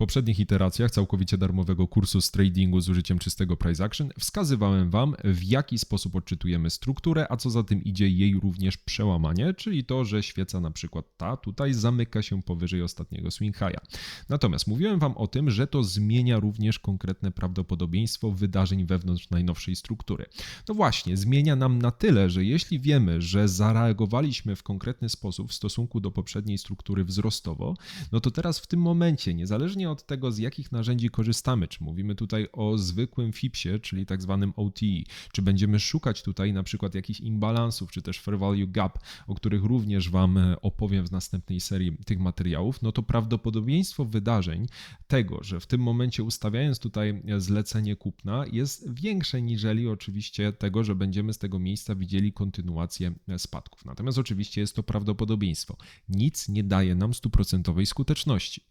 poprzednich iteracjach całkowicie darmowego kursu z tradingu z użyciem czystego price action wskazywałem Wam, w jaki sposób odczytujemy strukturę, a co za tym idzie jej również przełamanie, czyli to, że świeca na przykład ta tutaj zamyka się powyżej ostatniego swing high'a. Natomiast mówiłem Wam o tym, że to zmienia również konkretne prawdopodobieństwo wydarzeń wewnątrz najnowszej struktury. No właśnie, zmienia nam na tyle, że jeśli wiemy, że zareagowaliśmy w konkretny sposób w stosunku do poprzedniej struktury wzrostowo, no to teraz w tym momencie, niezależnie od tego, z jakich narzędzi korzystamy, czy mówimy tutaj o zwykłym FIPSie, czyli tak zwanym OTE, czy będziemy szukać tutaj na przykład jakichś imbalansów, czy też fair value gap, o których również Wam e, opowiem w następnej serii tych materiałów, no to prawdopodobieństwo wydarzeń tego, że w tym momencie ustawiając tutaj zlecenie kupna jest większe niżeli oczywiście tego, że będziemy z tego miejsca widzieli kontynuację spadków. Natomiast oczywiście jest to prawdopodobieństwo. Nic nie daje nam stuprocentowej skuteczności.